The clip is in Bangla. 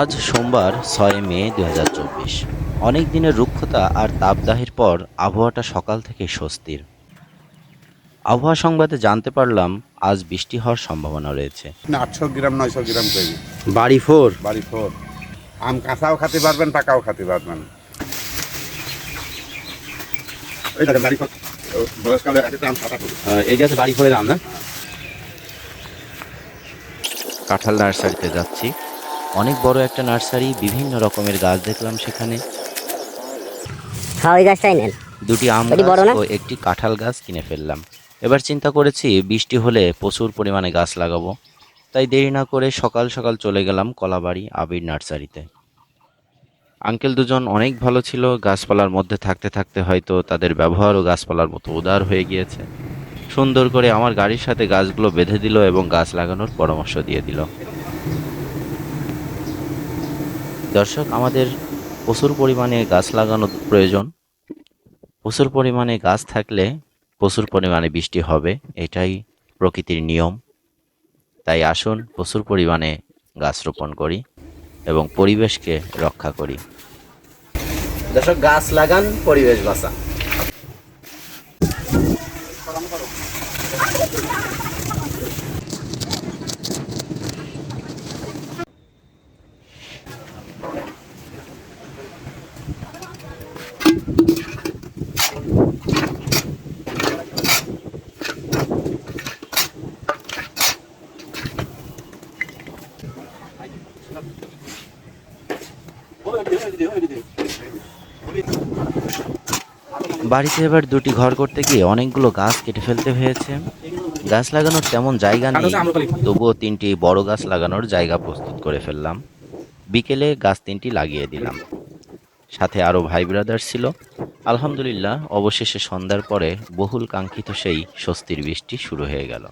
আজ সোমবার ছয় মে দুহাজার চব্বিশ। অনেক দিনের রুক্ষতা আর তাপদাহের পর আবহাওয়াটা সকাল থেকে স্বস্তির। আবহাওয়া সংবাদে জানতে পারলাম আজ বৃষ্টি হওয়ার সম্ভাবনা রয়েছে। না আটশো গ্রাম নয়শো gram KG BARI four? BARI four. আম কাঁচাও খাতে পারবেন পাকাও খাতে পারবেন। এই যে বাড়ি ফোরের আম না? কাঁঠাল নার্সারিতে যাচ্ছি। অনেক বড় একটা নার্সারি বিভিন্ন রকমের গাছ দেখলাম সেখানে। হ্যাঁ ওই গাছটাই নেন দুটি আম গাছ ও একটি কাঁঠাল গাছ কিনে ফেললাম। এবার চিন্তা করেছি বৃষ্টি হলে প্রচুর পরিমাণে গাছ লাগাবো। তাই দেরি না করে সকাল সকাল চলে গেলাম কলাবাড়ি আবির নার্সারিতে। আঙ্কেল দুজন অনেক ভালো ছিল। গাছপালার মধ্যে থাকতে থাকতে হয়তো তাদের ব্যবহারও গাছপালার মতো উদার হয়ে গিয়েছে। সুন্দর করে আমার গাড়ির সাথে গাছগুলো বেঁধে দিল এবং গাছ লাগানোর পরামর্শ দিয়ে দিল। দর্শক, আমাদের প্রচুর পরিমাণে গাছ লাগানো প্রয়োজন। প্রচুর পরিমাণে গাছ থাকলে প্রচুর পরিমাণে বৃষ্টি হবে, এটাই প্রকৃতির নিয়ম। তাই আসুন, প্রচুর পরিমাণে গাছ রোপণ করি এবং পরিবেশকে রক্ষা করি। দর্শক, গাছ লাগান, পরিবেশ বাঁচান। આરામ કરો Oh, I did, I did, I did. বাড়িতে এবার দুটি ঘর করতে গিয়ে অনেকগুলো গাছ কেটে ফেলতে হয়েছে। গাছ লাগানোর তেমন জায়গা নেই, তবুও তিনটি বড় গাছ লাগানোর জায়গা প্রস্তুত করে ফেললাম। বিকেলে গাছ তিনটি লাগিয়ে দিলাম। সাথে আরও ভাই ব্রাদার ছিল। আলহামদুলিল্লাহ, অবশেষে সন্ধ্যার পরে বহুল কাঙ্ক্ষিত সেই স্বস্তির বৃষ্টি শুরু হয়ে গেল।